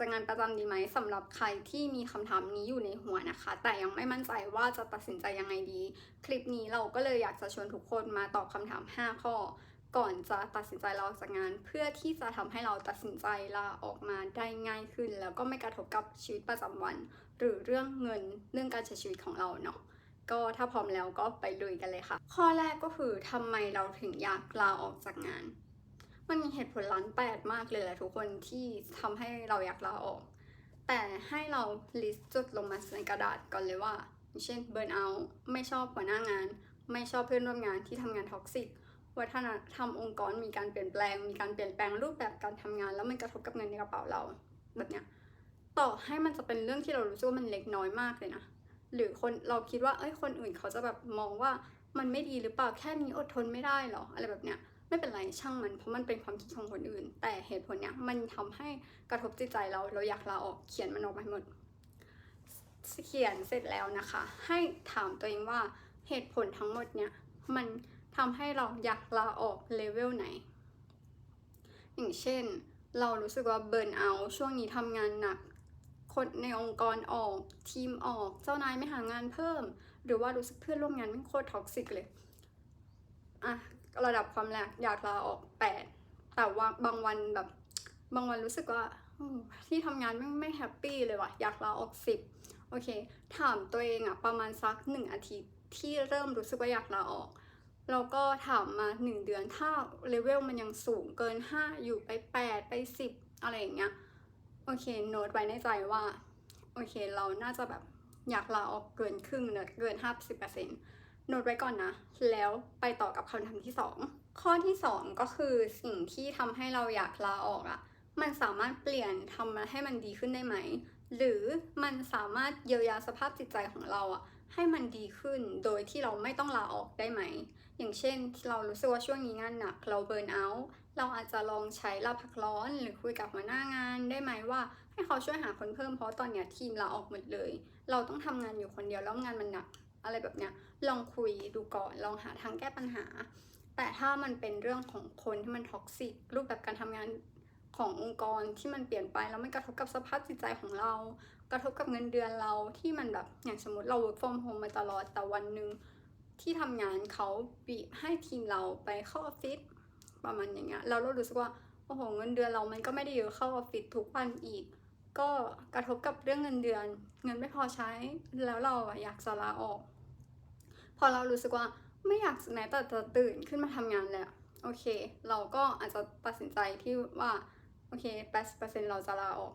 จากงานประจำดีไหมสำหรับใครที่มีคำถามนี้อยู่ในหัวนะคะ แต่ยังไม่มั่นใจว่าจะตัดสินใจยังไงดี คลิปนี้เราก็เลยอยากจะชวนทุกคนมาตอบคำถาม 5 ข้อ ก่อนจะตัดสินใจลาออกจากงาน เพื่อที่จะทำให้เราตัดสินใจลาออกมาได้ง่ายขึ้น แล้วก็ไม่กระทบกับชีวิตประจำวัน หรือเรื่องเงินเรื่องการใช้ชีวิตของเราเนาะก็ถ้าพร้อมแล้วก็ไปลุยกันเลยค่ะ ข้อแรกก็คือทำไมเราถึงอยากลาออกจากงาน มันมีเหตุผลล้านแปดมากเลยแหละทุกคนที่ทำให้เราอยากลาออก แต่ให้เราลิสต์จดลงมาในกระดาษก่อนเลยว่า เช่นเบิร์นเอาไม่ชอบหัวหน้างาน ไม่ชอบเพื่อนร่วมงานที่ทำงานท็อกซิกวัฒนธรรมองค์กรมีการเปลี่ยนแปลง มีการเปลี่ยนแปลงรูปแบบการทำงาน แล้วมันกระทบกับเงินในกระเป๋าเราแบบเนี้ยต่อให้มันจะเป็นเรื่องที่เรารู้สึกว่ามันเล็กน้อยมากเลยนะหรือคนเราคิดว่าเอ้ยคนอื่นเขาจะแบบมองว่ามันไม่ดีหรือเปล่าแค่นี้อดทนไม่ได้หรออะไรแบบเนี้ย ไม่เป็นไรช่างมันเพราะมันเป็นความคิดของคนอื่น แต่เหตุผลเนี้ยมันทำให้กระทบจิตใจเราเราอยากลาออกเขียนมันออกมาหมดเขียนเสร็จแล้วนะคะ ให้ถามตัวเองว่าเหตุผลทั้งหมดเนี่ยมันทำให้เราอยากลาออกเลเวลไหน อย่างเช่น เรารู้สึกว่าเบิร์นเอาช่วงนี้ทำงานหนักคนในองค์กรออกทีมออกเจ้านายไม่หางานเพิ่ม หรือว่ารู้สึกเพื่อนร่วมงานไม่งโคตรท็อกซิกเลยอะ ระดับความแรงอยากลาออกแปดแต่ว่าบางวันแบบบางวันรู้สึกว่าที่ทำงานไม่ไม่แฮปปี้เลยว่ะอยากลาออกสิบโอเค ถามตัวเองอะประมาณสักหนึ่งอาทิตย์ที่เริ่มรู้สึกว่าอยากลาออกแล้วก็ถามมาหนึ่งเดือนถ้าเลเวลมันยังสูงเกินห้าอยู่ไปแปดไปสิบอะไรอย่างเงี้ยโอเคโน้ตไว้ในใจว่า โอเคเราน่าจะแบบอยากลาออกเกินครึ่งเนอะเกินห้าสิบเปอร์เซ็นต์ โน้ตไว้ก่อนนะ แล้วไปต่อกับคำถามที่สองข้อที่สองก็คือสิ่งที่ทำให้เราอยากลาออกอะมันสามารถเปลี่ยนทำมาให้มันดีขึ้นได้ไหม หรือมันสามารถเยียวยาสภาพจิตใจของเราอะให้มันดีขึ้นโดยที่เราไม่ต้องลาออกได้ไหม อย่างเช่นเรารู้สึกว่าช่วงนี้งานหนัก เราเบิร์นเอาท์เราอาจจะลองใช้ลาพักร้อน หรือคุยกับหัวหน้างานได้ไหมว่า ให้เขาช่วยหาคนเพิ่มเพราะตอนเนี้ยทีมลาออกหมดเลย เราต้องทำงานอยู่คนเดียวแล้วงานมันหนัก อะไรแบบเนี้ยลองคุยดูก่อนลองหาทางแก้ปัญหา แต่ถ้ามันเป็นเรื่องของคนที่มันท็อกซิกรูปแบบการทำงานขององค์กรที่มันเปลี่ยนไปแล้วมันกระทบกับสภาพจิตใจของเรา กระทบกับเงินเดือนเราที่มันแบบอย่างสมมติเรา work from home มาตลอดแต่วันหนึ่งที่ทำงานเขาบีบให้ทีมเราไปเข้าออฟฟิศประมาณอย่างเงี้ยเราเรารู้สึกว่าโอ้โหเงินเดือนเรามันก็ไม่ได้เยอะเข้าออฟฟิศทุกวันอีก ก็กระทบกับเรื่องเงินเดือน เงินไม่พอใช้ แล้วเราอยากจะลาออก พอเรารู้สึกว่าไม่อยากแม้แต่จะตื่นขึ้นมาทำงานแล้วโอเค เราก็อาจจะตัดสินใจที่ว่าโอเค80%เราจะลาออก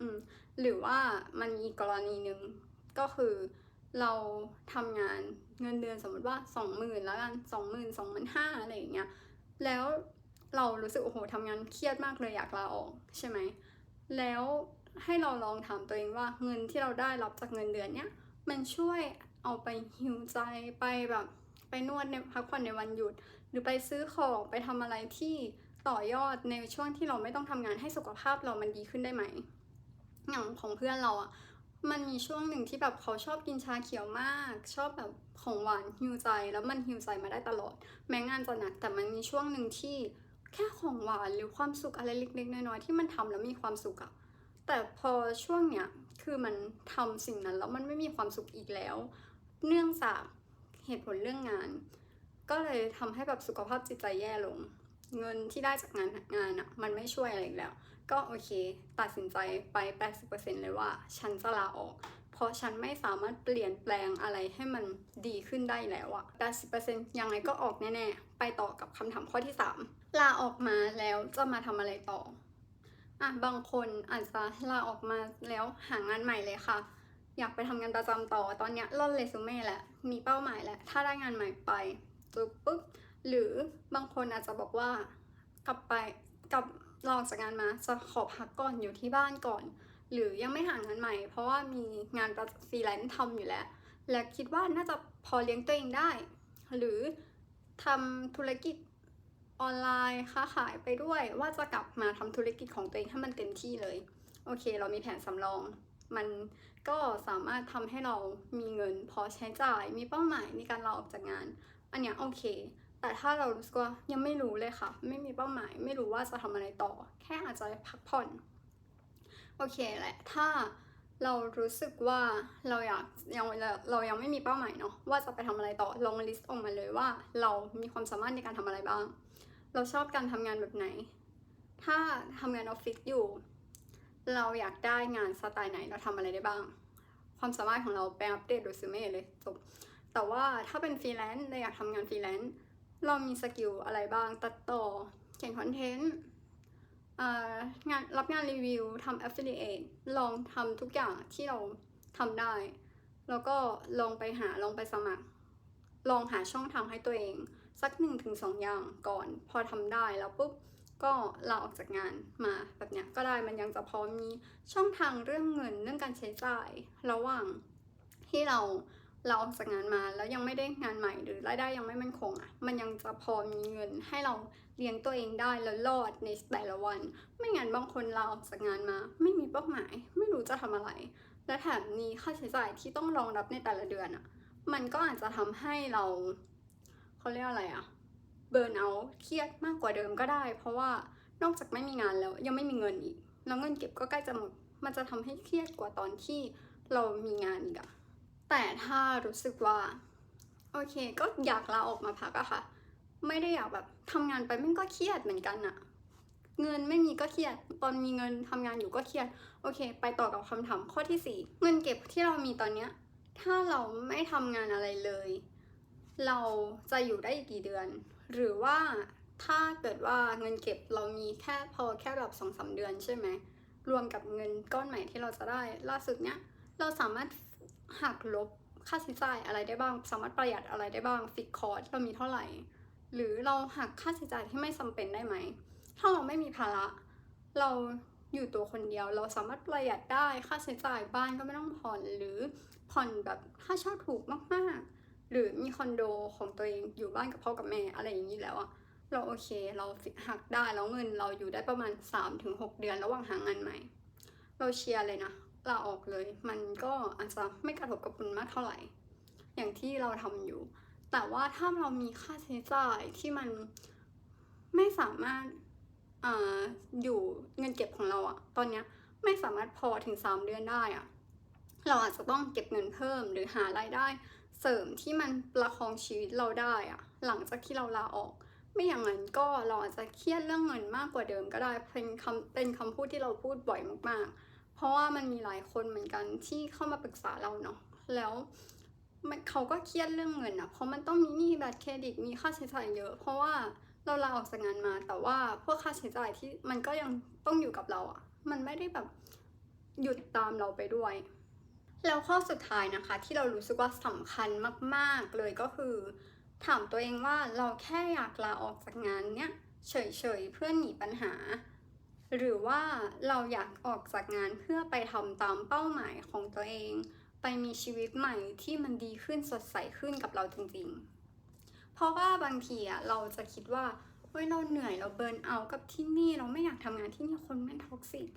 อืม หรือว่ามันมีกรณีหนึ่งก็คือเราทำงานเงินเดือนสมมติว่าสองหมื่นแล้วกันสองหมื่นสองหมื่นห้าอะไรอย่างเงี้ย แล้วเรารู้สึกโอ้โหทำงานเครียดมากเลยอยากลาออกใช่ไหม แล้ว ให้เราลองถามตัวเองว่าเงินที่เราได้รับจากเงินเดือนเนี้ยมันช่วยเอาไปฮิวใจไปแบบไปนวดในพักผ่อนในวันหยุด หรือไปซื้อของไปทำอะไรที่ต่อยอดในช่วงที่เราไม่ต้องทำงานให้สุขภาพเรามันดีขึ้นได้ไหมอย่างของเพื่อนเราอะมันมีช่วงหนึ่งที่แบบเขาชอบกินชาเขียวมาก ชอบแบบของหวานฮิวใจแล้วมันฮิวใจมาได้ตลอด แม้งานจะหนักแต่มันมีช่วงหนึ่งที่แค่ของหวานหรือความสุขอะไรเล็กๆน้อยๆที่มันทำแล้วมีความสุขอะ แต่พอช่วงเนี้ยคือมันทำสิ่งนั้นแล้วมันไม่มีความสุขอีกแล้ว เนื่องจากเหตุผลเรื่องงาน ก็เลยทำให้แบบสุขภาพจิตใจแย่ลง เงินที่ได้จากงานงานอะมันไม่ช่วยอะไรอีกแล้ว ก็โอเค ตัดสินใจไป 80%เลยว่า ฉันจะลาออก เพราะฉันไม่สามารถเปลี่ยนแปลงอะไรให้มันดีขึ้นได้แล้วอะ80%ยังไงก็ออกแน่ๆ ไปต่อกับคำถามข้อที่ 3 ลาออกมาแล้วจะมาทำอะไรต่อ อะบางคนอาจจะลาออกมาแล้วหางานใหม่เลยค่ะ อยากไปทำงานประจำต่อตอนเนี้ยล่อนเรซูเม่แหล้วมีเป้าหมายแล้วถ้าได้งานใหม่ไปจุบปุ๊บหรือบางคนอาจจะบอกว่ากลับไปกลับลาออกจากงานมาจะขอพักก่อนอยู่ที่บ้านก่อน หรือยังไม่หางานใหม่ เพราะว่ามีงานฟรีแลนซ์ทำอยู่แล้ว และคิดว่าน่าจะพอเลี้ยงตัวเองได้ หรือทำธุรกิจ ออนไลน์ค้าขายไปด้วยว่าจะกลับมาทำธุรกิจของตัวเองให้มันเต็มที่เลย โอเค เรามีแผนสำรอง มันก็สามารถทำให้เรามีเงินพอใช้จ่าย มีเป้าหมายในการลาออกจากงาน อันเนี้ยโอเค แต่ถ้าเรารู้สึกว่ายังไม่รู้เลยค่ะ ไม่มีเป้าหมาย ไม่รู้ว่าจะทำอะไรต่อ แค่อาจจะพักผ่อน โอเคแหละ ถ้าเรารู้สึกว่าเราอยากยังเราเรายังไม่มีเป้าหมายเนาะว่าจะไปทำอะไรต่อลองลิสต์ออกมาเลยว่า เรามีความสามารถในการทำอะไรบ้าง เราชอบการทำงานแบบไหน ถ้าทำงานออฟฟิศอยู่ เราอยากได้งานสไตล์ไหนเราทำอะไรได้บ้าง ความสามารถของเราไปอัปเดตดูซูเม่เลยจบแต่ว่าถ้าเป็นฟรีแลนซ์เราอยากทำงานฟรีแลนซ์เรามีสกิลอะไรบ้าง ตัดต่อเขียนคอนเทนต์งานรับงานรีวิวทำ affiliate ลองทำทุกอย่างที่เราทำได้ แล้วก็ลองไปหาลองไปสมัคร ลองหาช่องทางให้ตัวเอง สักหนึ่งถึงสองอย่างก่อน พอทำได้แล้วปุ๊บก็ลาออกจากงานมาแบบเนี้ยก็ได้มันยังจะพอมีช่องทางเรื่องเงินเรื่องการใช้จ่ายระหว่างที่เราเราออกจากงานมาแล้วยังไม่ได้งานใหม่หรือรายได้ยังไม่มั่นคงอะมันยังจะพอมีเงินให้เราเลี้ยงตัวเองได้แล้วรอดในแต่ละวัน ไม่งั้นบางคนลาออกจากงานมา ไม่มีเป้าหมาย ไม่รู้จะทำอะไร และแถมมีค่าใช้จ่ายที่ต้องรองรับในแต่ละเดือนอะ มันก็อาจจะทำให้เรา เขาเรียกอะไรอะเบิร์นเอาเครียดมากกว่าเดิมก็ได้ เพราะว่านอกจากไม่มีงานแล้วยังไม่มีเงินอีกแล้วเงินเก็บก็ใกล้จะหมดมันจะทำให้เครียดกว่าตอนที่เรามีงานอีกอะแต่ถ้ารู้สึกว่าโอเค ก็อยากลาออกมาพักอะค่ะ ไม่ได้อยากแบบทำงานไปมันก็เครียดเหมือนกันอะเงินไม่มีก็เครียด ตอนมีเงินทำงานอยู่ก็เครียด โอเค ไปต่อกับคำถามข้อที่สี่เงินเก็บที่เรามีตอนเนี้ย ถ้าเราไม่ทำงานอะไรเลย เราจะอยู่ได้อีกกี่เดือน หรือว่าถ้าเกิดว่าเงินเก็บเรามีแค่พอแค่แบบสองสาเดือนใช่ไหมรวมกับเงินก้อนใหม่ที่เราจะได้ล่าสุดเนี้ยเราสามารถหักลบค่าใช้จ่ายอะไรได้บ้าง สามารถประหยัดอะไรได้บ้างฟิกคอร์สเรามีเท่าไหร่ หรือเราหักค่าใช้จ่ายที่ไม่จำเป็นได้ไหม ถ้าเราไม่มีภาระ เราอยู่ตัวคนเดียว เราสามารถประหยัดได้ค่าใช้จ่ายบ้านก็ไม่ต้องผ่อนหรือผ่อนแบบค่าเช่าถูกมากๆ หรือมีคอนโดของตัวเองอยู่บ้านกับพ่อกับแม่อะไรอย่างนี้แล้วอะเราโอเคเราหักได้แล้วเงินเราอยู่ได้ประมาณ 3-6 เดือนระหว่างหางานใหม่ เราเชียร์เลยนะลาออกเลย มันก็อาจจะไม่กระทบกับคุณมากเท่าไหร่ อย่างที่เราทำอยู่ แต่ว่าถ้าเรามีค่าใช้จ่ายที่มันไม่สามารถออยู่เงินเก็บของเราอะตอนเนี้ยไม่สามารถพอถึง 3 เดือนได้อะเราอาจจะต้องเก็บเงินเพิ่มหรือหารายได้ เสริมที่มันประคองชีวิตเราได้อะหลังจากที่เราลาออก ไม่อย่างนั้นก็เราอาจจะเครียดเรื่องเงินมากกว่าเดิมก็ได้เป็นคำเป็นคำพูดที่เราพูดบ่อยมากๆ เพราะว่ามันมีหลายคนเหมือนกันที่เข้ามาปรึกษาเราเนาะแล้วมันเขาก็เครียดเรื่องเงินอะเพราะมันต้องมีหนี้บัตรเครดิตมีค่าใช้จ่ายเยอะ เพราะว่าเราลาออกจากงานมา แต่ว่าพวกค่าใช้จ่ายที่มันก็ยังต้องอยู่กับเราอะมันไม่ได้แบบหยุดตามเราไปด้วย แล้วข้อสุดท้ายนะคะที่เรารู้สึกว่าสำคัญมากๆเลยก็คือ ถามตัวเองว่าเราแค่อยากลาออกจากงานเนี้ยเฉยๆเพื่อหนีปัญหา หรือว่าเราอยากออกจากงานเพื่อไปทำตามเป้าหมายของตัวเอง ไปมีชีวิตใหม่ที่มันดีขึ้นสดใสขึ้นกับเราจริงๆ เพราะว่าบางทีอะเราจะคิดว่าเฮ้ยเราเหนื่อยเราเบิร์นเอากับที่นี่เราไม่อยากทำงานที่นี่คนแม่งท็อกซิก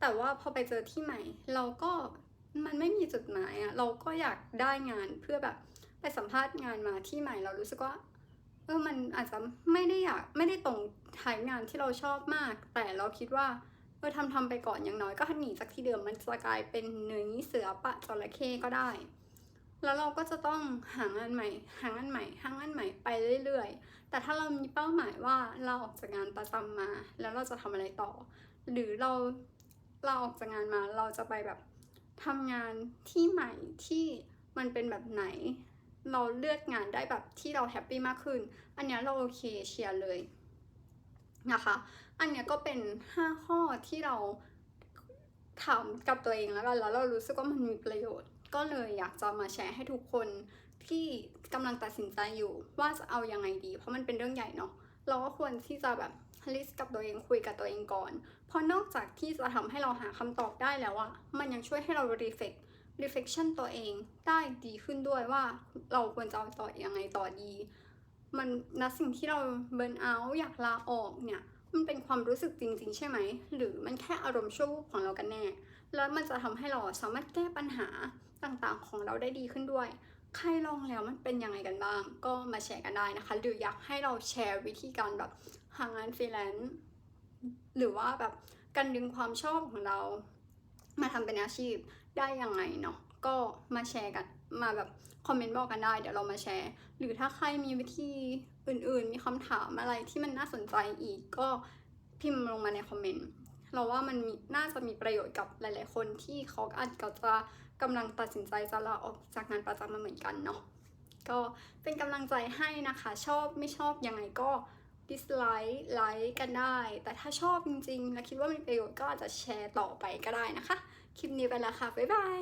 แต่ว่าพอไปเจอที่ใหม่ เราก็ มันไม่มีจุดหมายอะเราก็อยากได้งานเพื่อแบบไปสัมภาษณ์งานมาที่ใหม่เรารู้สึกว่าเออมันอาจจะไม่ได้อยากไม่ได้ตรงทายงานที่เราชอบมาก แต่เราคิดว่าเออทำทำไปก่อนอย่างน้อยก็หนีจากที่เดิมมันจะกลายเป็นเนื้อเสือปะจระเข้ก็ได้ แล้วเราก็จะต้องหางานใหม่ หางานใหม่ หางานใหม่ไปเรื่อยๆ แต่ถ้าเรามีเป้าหมายว่าเราออกจากงานประจำมา แล้วเราจะทำอะไรต่อ หรือเราเราออกจากงานมาเราจะไปแบบ ทำงานที่ใหม่ที่มันเป็นแบบไหน เราเลือกงานได้แบบที่เราแฮปปี้มากขึ้น อันนี้เราโอเคเชียร์เลยนะคะ อันนี้ก็เป็น 5 ข้อที่เราถามกับตัวเองแล้วกันแล้วเรารู้สึกว่ามันมีประโยชน์ ก็เลยอยากจะมาแชร์ให้ทุกคนที่กำลังตัดสินใจอยู่ว่าจะเอายังไงดี เพราะมันเป็นเรื่องใหญ่เนาะเราก็ควรที่จะแบบ ลิสต์กับตัวเองคุยกับตัวเองก่อน เพราะนอกจากที่จะทำให้เราหาคำตอบได้แล้วอะมันยังช่วยให้เรา reflect reflection ตัวเองได้ดีขึ้นด้วยว่าเราควรจะเอาต่อยังไงต่อดี มันนะสิ่งที่เราเบิร์นเอาอยากลาออกเนี่ย มันเป็นความรู้สึกจริง ๆ ใช่ไหม หรือมันแค่อารมณ์ชั่ววูบของเรากันแน่ แล้วมันจะทำให้เราสามารถแก้ปัญหาต่างๆของเราได้ดีขึ้นด้วย ใครลองแล้วมันเป็นยังไงกันบ้าง ก็มาแชร์กันได้นะคะ หรืออยากให้เราแชร์วิธีการแบบ หางานฟรีแลนซ์หรือว่าแบบการดึงความชอบของเรา มาทำเป็นอาชีพได้ยังไงเนาะก็มาแชร์กันมาแบบคอมเมนต์บอกกันได้เดี๋ยวเรามาแชร์ หรือถ้าใครมีวิธีอื่นๆ มีคำถามอะไรที่มันน่าสนใจอีกก็พิมพ์ลงมาในคอมเมนต์เราว่ามันมน่าจะมีประโยชน์กับหลายๆ คนที่เขาอาจจะกำลังตัดสินใจจะลาออกจากงานประจำมาเหมือนกันเนาะก็เป็นกำลังใจให้นะคะ ชอบไม่ชอบยังไงก็ dislike ไลค์กันได้ แต่ถ้าชอบจริงๆ และคิดว่ามีประโยชน์ก็อาจจะแชร์ต่อไปก็ได้นะคะ คลิปนี้ไปแล้วค่ะ บ๊ายบาย